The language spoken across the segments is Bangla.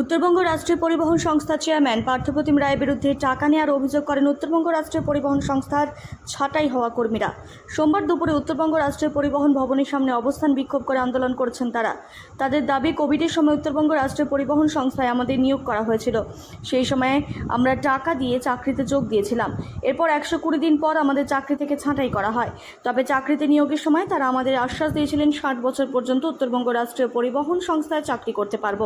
উত্তরবঙ্গ রাষ্ট্রীয় পরিবহন সংস্থার চেয়ারম্যান পার্থপ্রতিম রায়ের বিরুদ্ধে টাকা নেওয়ার অভিযোগ করেন উত্তরবঙ্গ রাষ্ট্রীয় পরিবহন সংস্থার ছাঁটাই হওয়া কর্মীরা। সোমবার দুপুরে উত্তরবঙ্গ রাষ্ট্রীয় পরিবহন ভবনের সামনে অবস্থান বিক্ষোভ করে আন্দোলন করেছেন তারা। তাদের দাবি, কোভিডের সময় উত্তরবঙ্গ রাষ্ট্রীয় পরিবহন সংস্থায় আমাদের নিয়োগ করা হয়েছিল। সেই সময়ে আমরা টাকা দিয়ে চাকরিতে যোগ দিয়েছিলাম। এরপর একশো কুড়ি দিন পর আমাদের চাকরি থেকে ছাঁটাই করা হয়। তবে চাকরিতে নিয়োগের সময় তারা আমাদের আশ্বাস দিয়েছিলেন, ষাট বছর পর্যন্ত উত্তরবঙ্গ রাষ্ট্রীয় পরিবহন সংস্থায় চাকরি করতে পারব।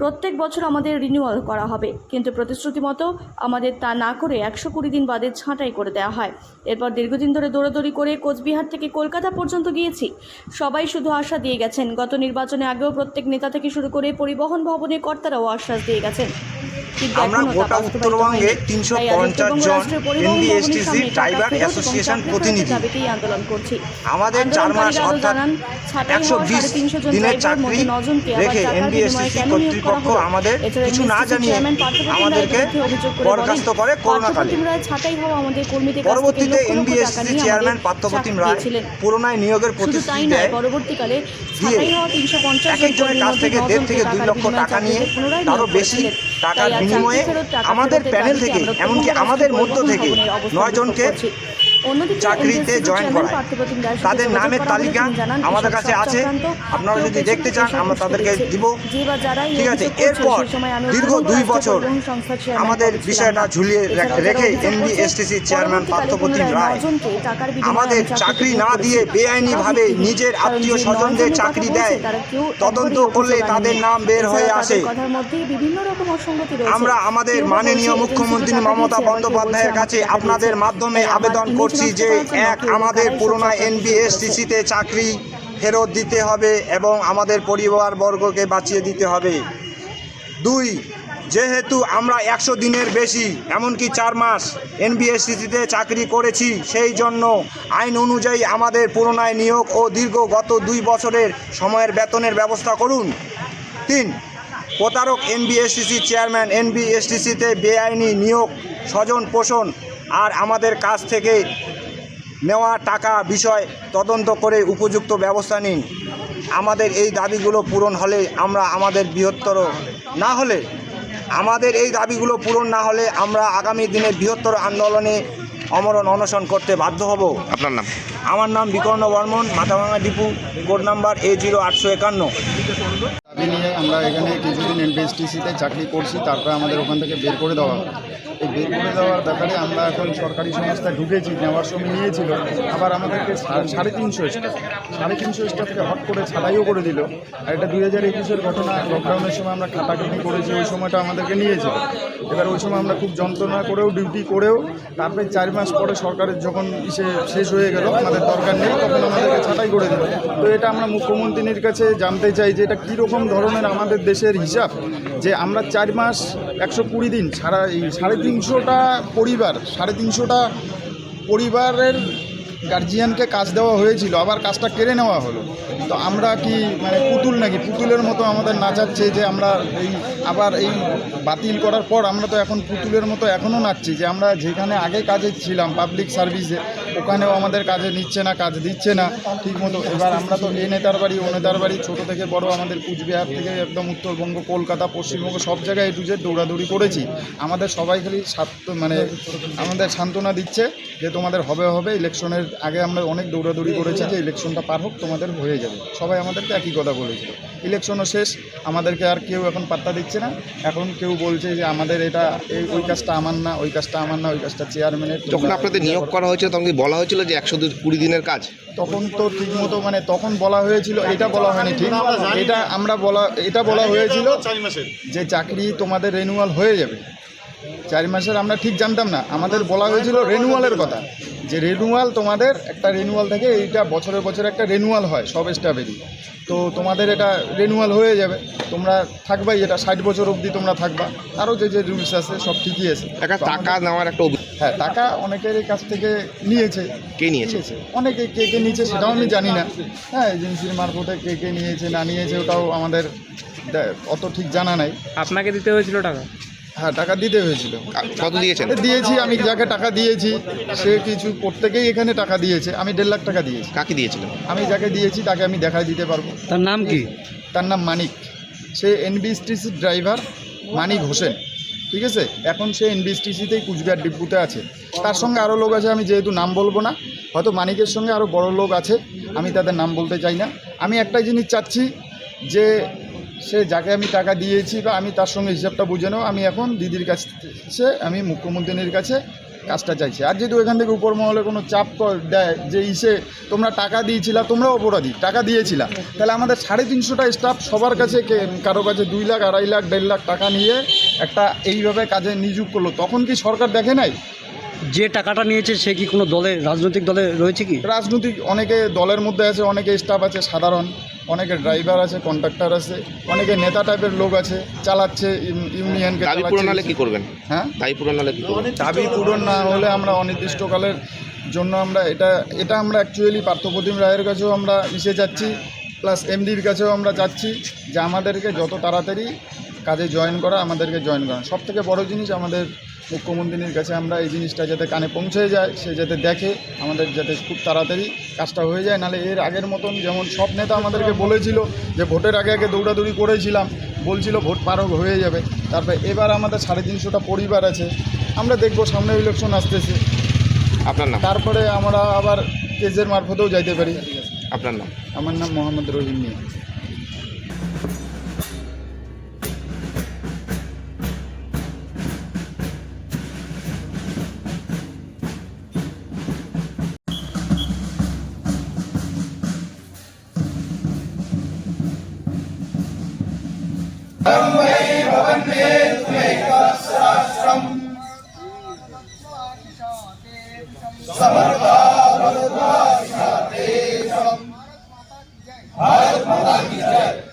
প্রত্যেক বছর আমাদের রিনিউয়াল করা হবে। কিন্তু প্রতিশ্রুতি মতো আমাদের তা না করে একশো কুড়ি দিন বাদে ছাঁটাই করে দেওয়া হয়। এরপর দীর্ঘদিন ধরে দৌড়াদৌড়ি করে কোচবিহার থেকে কলকাতা পর্যন্ত গিয়েছি। সবাই শুধু আশা দিয়ে গেছেন গত নির্বাচনে আগেও প্রত্যেক নেতা থেকে শুরু করে পরিবহন ভবনের কর্তারাও আশ্বাস দিয়ে গেছেন। আমরা গোটা উত্তরবঙ্গে তিনশো পঞ্চাশ জন টাকা ড্রাইভার অ্যাসোসিয়েশন প্রতিনিধি। আন্দোলন করছি। আমাদের চার মাস অর্থাৎ একশো বিশ দিনের চাকরি রেখে এনবিএসটিসি বিনিময়ে কেন নিয়োগ করা কর্তৃপক্ষ আমাদের কিছু না জানিয়ে আমাদেরকে বরখাস্ত করে করোনাকালে কাছ থেকে পরবর্তীতে নিয়ে চেয়ারম্যান পার্থপ্রতিম রায় পুরোনায় নিয়োগের প্রতিশ্রুতি দেয় পরবর্তীকালে পঞ্চাশ এক একজনের কাছ থেকে দেড় থেকে দুই লক্ষ টাকা নিয়ে তারও বেশি টাকার বিনিময়ে আমাদের প্যানেল থেকে এমনকি আমাদের মধ্য থেকে নয় জনকে চাকরিতে জয়েন করায়। তাদের নামের তালিকা আমাদের কাছে আছে। আপনারা যদি দেখতে চান আমরা তাদেরকে দিব। ঠিক আছে এরপর দীর্ঘ দুই বছর আমাদের বিষয়টা ঝুলিয়ে রেখে- এনবিএসটিসি চেয়ারম্যান পার্থপ্রতিম রায়। আমাদের চাকরি না দিয়ে বেআইনিভাবে নিজের আত্মীয় স্বজনদের চাকরি দেয় তদন্ত করলে তাদের নাম বের হয়ে আসে। আমরা আমাদের মাননীয় মুখ্যমন্ত্রী মমতা বন্দ্যোপাধ্যায়ের কাছে আপনাদের মাধ্যমে আবেদন করছি যে এক আমাদের পুরোনো এনবিএসটিসিতে চাকরি ফেরত দিতে হবে এবং আমাদের পরিবারবর্গকে বাঁচিয়ে দিতে হবে। দুই যেহেতু আমরা একশো দিনের বেশি এমনকি চার মাস এনবিএসটিসিতে চাকরি করেছি সেই জন্য আইন অনুযায়ী আমাদের পুরোনায় নিয়োগ ও দীর্ঘ গত দুই বছরের সময়ের বেতনের ব্যবস্থা করুন। তিন প্রতারক এনবিএসটিসি চেয়ারম্যান এনবিএসটিসিতে বেআইনি নিয়োগ স্বজন পোষণ আর আমাদের কাছ থেকে নেওয়া টাকা বিষয় তদন্ত করে উপযুক্ত ব্যবস্থা নিন। আমাদের এই দাবিগুলো পূরণ হলে আমরা আমাদের বৃহত্তর না হলে, আমাদের এই দাবিগুলো পূরণ না হলে আমরা আগামী দিনে বৃহত্তর আন্দোলনে অমরণ অনশন করতে বাধ্য হব। আপনার নাম? আমার নাম বিকর্ণ বর্মন মাথাভাঙা ডিপু কোড নাম্বার এ জিরো আটশো একান্ন। দাবি নিয়ে আমরা এখানে কিছুদিন এনপিএসটিসিতে চাকরি করছি তারপরে আমাদের ওখান থেকে বের করে দেওয়া। এই বের করে দেওয়ার ব্যাপারে আমরা এখন সরকারি সংস্থায় ঢুকেছি নেওয়ার সময় নিয়েছিল আবার আমাদেরকে সাড়ে তিনশো স্টাফ সাড়ে তিনশো স্টাফ থেকে হট করে ছাড়াইও করে দিল। আর এটা দুই হাজার একুশের ঘটনা লকডাউনের সময় আমরা খাটাখাটি করেছি ওই সময়টা আমাদেরকে নিয়েছিল। এবার ওই সময় আমরা খুব যন্ত্রণা করেও ডিউটি করেও তারপরে চার মাস পরে সরকারের যখন ইসে শেষ হয়ে গেল, আমাদের দরকার নেই, তখন আমাদেরকে ছাঁটাই করে দিল তো এটা আমরা মুখ্যমন্ত্রীর কাছে জানতে চাই যে এটা কীরকম ধরনের আমাদের দেশের হিসাব, যে আমরা চার মাস একশো কুড়ি দিন সারা সাড়ে তিনশোটা পরিবার, সাড়ে তিনশোটা পরিবারের গার্জিয়ানকে কাজ দেওয়া হয়েছিল, আবার কাজটা কেড়ে নেওয়া হলো। তো আমরা কি মানে পুতুল নাকি? পুতুলের মতো আমাদের নাচাচ্ছে যে আমরা এই, আবার এই বাতিল করার পর আমরা তো এখন পুতুলের মতো এখনও নাচছি যে আমরা যেখানে আগে কাজে ছিলাম পাবলিক সার্ভিসে ওখানেও আমাদের কাজে নিচ্ছে না, কাজ দিচ্ছে না, ঠিক মতো। এবার আমরা তো এ নেতার বাড়ি, ও নেতার বাড়ি, ছোটো থেকে বড় আমাদের কুচবিহার থেকে একদম উত্তরবঙ্গ, কলকাতা, পশ্চিমবঙ্গ, সব জায়গায় এ টু দৌড়াদৌড়ি করেছি। আমাদের সবাই খালি সাত্ত মানে আমাদের সান্ত্বনা দিচ্ছে যে তোমাদের হবে হবে। ইলেকশনের আগে আমরা অনেক দৌড়াদৌড়ি করেছি যে ইলেকশনটা পার হোক, তোমাদের হয়ে যাবে। সবাই আমাদেরকে একই কথা বলেছিল। ইলেকশনও শেষ, আমাদেরকে আর কেউ এখন পাত্তা দিচ্ছে না। এখন কেউ বলছে যে আমাদের এটা এই ওই কাজটা আমার না, ওই কাজটা আমার না, ওই কাজটা চেয়ারম্যানের যখন আপনাদের নিয়োগ করা হয়েছিল, তখন বলা হয়েছিল যে একশো কুড়ি দিনের কাজ। তখন তো ঠিক মতো মানে তখন বলা হয়েছিল এটা বলা হয়নি ঠিক? এটা আমরা বলা এটা বলা হয়েছিল যে চাকরি তোমাদের রেনুয়াল হয়ে যাবে। চার মাসের আমরা ঠিক জানতাম না। আমাদের বলা হয়েছিল রেনুয়ালের কথা। যে রেনুয়াল তোমাদের একটা রেনুয়াল থেকে এইটা বছরের বছরে একটা রেনুয়াল হয় সব স্টাফেরই তো তোমাদের এটা রেনুয়াল হয়ে যাবে। তোমরা থাকবাই এটা ষাট বছর অবধি তোমরা থাকবা। আরও যে যে রুলস আছে সব ঠিকই আছে। একটা টাকা নেওয়ার একটা হ্যাঁ টাকা অনেকের কাছ থেকে নিয়েছে। কে নিয়েছে? অনেকে কে কে নিয়েছে সেটাও আমি জানি না। হ্যাঁ এজেন্সির মারফতে কে কে নিয়েছে না নিয়েছে ওটাও আমাদের অত ঠিক জানা নাই। আপনাকে দিতে হয়েছিল টাকা? হ্যাঁ টাকা দিতে হয়েছিল। কত দিয়েছেন? দিয়েছি আমি যাকে টাকা দিয়েছি সে কিছু প্রত্যেকেই এখানে টাকা দিয়েছে। আমি দেড় লাখ টাকা দিয়েছি। কাকে দিয়েছিলেন আমি যাকে দিয়েছি তাকে আমি দেখাই দিতে পারব। তার নাম কি? তার নাম মানিক। সে এনবিএসটিসির ড্রাইভার মানিক হোসেন। ঠিক আছে? এখন সে এনবিএসটিসিতেই কুচবিহার ডিপুতে আছে। তার সঙ্গে আরও লোক আছে, আমি যেহেতু নাম বলব না, হয়তো মানিকের সঙ্গে আরও বড় লোক আছে, আমি তাদের নাম বলতে চাই না। আমি একটাই জিনিস চাচ্ছি যে সে যাকে আমি টাকা দিয়েছি বা আমি তার সঙ্গে হিসাবটা বুঝে নেব আমি এখন দিদির কাছে আমি মুখ্যমন্ত্রীর কাছে কাজটা চাইছি। আর যেহেতু এখান থেকে উপর মহলে কোনো চাপ দেয় যে ইসে তোমরা টাকা দিয়েছিলা তোমরাও অপরাধী টাকা দিয়েছিলা। তাহলে আমাদের সাড়ে তিনশোটা স্টাফ সবার কাছে কে- কারও কাছে দুই লাখ আড়াই লাখ দেড় লাখ টাকা নিয়ে একটা এইভাবে কাজে নিযুক্ত করল। তখন কি সরকার দেখে নাই? যে টাকাটা নিয়েছে সে কি কোনো দলে রাজনৈতিক দলে রয়েছে কি? রাজনৈতিক অনেকে দলের মধ্যে আছে অনেকে স্টাফ আছে সাধারণ। অনেকে ড্রাইভার আছে কন্ট্রাক্টর আছে অনেকে নেতা টাইপের লোক আছে চালাচ্ছে ইউ- ইউনিয়নকে দাবি পূরণ হলে কি করবেন? হ্যাঁ? দাবি পূরণ হলে কি করবেন? দাবি পূরণ না হলে আমরা অনির্দিষ্টকালের জন্য আমরা এটা এটা আমরা অ্যাকচুয়ালি পার্থপ্রতিম রায়ের কাছেও আমরা মিশে যাচ্ছি প্লাস এমডির কাছেও আমরা যাচ্ছি যে আমাদেরকে যত তাড়াতাড়ি কাজে জয়েন করা আমাদেরকে জয়েন করা। সব থেকে বড় জিনিস আমাদের মুখ্যমন্ত্রীর কাছে আমরা এই জিনিসটা যাতে কানে পৌঁছে যায় সে যাতে দেখে আমাদের যাতে খুব তাড়াতাড়ি কাজটা হয়ে যায়। নাহলে এর আগের মতন যেমন সব নেতা আমাদেরকে বলেছিল যে ভোটের আগে আগে দৌড়াদৌড়ি করেছিলাম বলছিল ভোট পার হয়ে যাবে। তারপরে এবার আমাদের সাড়ে তিনশোটা পরিবার আছে আমরা দেখব সামনে ইলেকশন আসতেছে। আপনার নাম? তারপরে আমরা আবার কেজের মারফতেও যাইতে পারি। আপনার নাম? আমার নাম মোহাম্মদ রহিম মিয়া। भारत माता की जय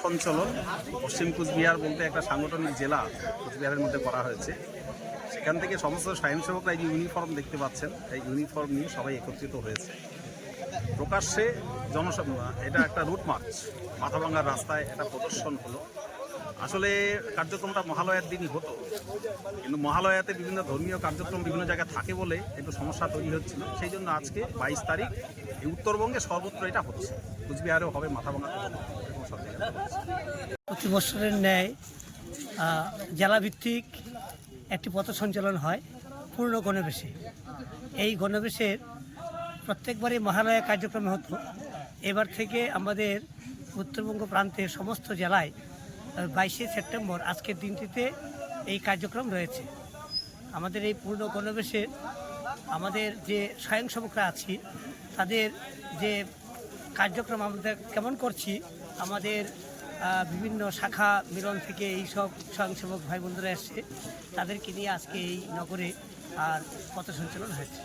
সঞ্চালন, পশ্চিম কুচবিহার বলতে একটা সাংগঠনিক জেলা কুচবিহারের মধ্যে করা হয়েছে। সেখান থেকে সমস্ত স্বয়ংসেবকরা এই ইউনিফর্ম দেখতে পাচ্ছেন, এই ইউনিফর্ম নিয়ে সবাই একত্রিত হয়েছে। প্রকাশ্যে জনসভা এটা একটা রুট মার্চ, মাথাভাঙ্গার রাস্তায় এটা প্রদর্শন হলো। আসলে কার্যক্রমটা মহালয়ার দিনই হতো। কিন্তু মহালয়াতে বিভিন্ন ধর্মীয় কার্যক্রম বিভিন্ন জায়গায় থাকে বলে একটু সমস্যা তৈরি হচ্ছিল। সেই জন্য আজকে বাইশ তারিখ এই উত্তরবঙ্গে সর্বত্র এটা হচ্ছে। কুচবিহারেও হবে মাথাভাঙ্গাতে হবে। প্রতি বছরের ন্যায় জেলাভিত্তিক একটি পথ সঞ্চালন হয় পূর্ণ গণবেশে। এই গণবেশের প্রত্যেকবারই মহালয়া কার্যক্রম হতো। এবার থেকে আমাদের উত্তরবঙ্গ প্রান্তের সমস্ত জেলায় বাইশে সেপ্টেম্বর আজকের দিনটিতে এই কার্যক্রম রয়েছে। আমাদের এই পূর্ণ গণবেশে আমাদের যে স্বয়ংসেবকরা আছি, তাদের যে কার্যক্রম আমরা কেমন করছি, আমাদের বিভিন্ন শাখা মিলন থেকে এই সব স্বয়ংসেবক ভাই বন্ধুরা এসছে, তাদেরকে নিয়ে আজকে এই নগরে আর পথ সঞ্চালন হয়েছে।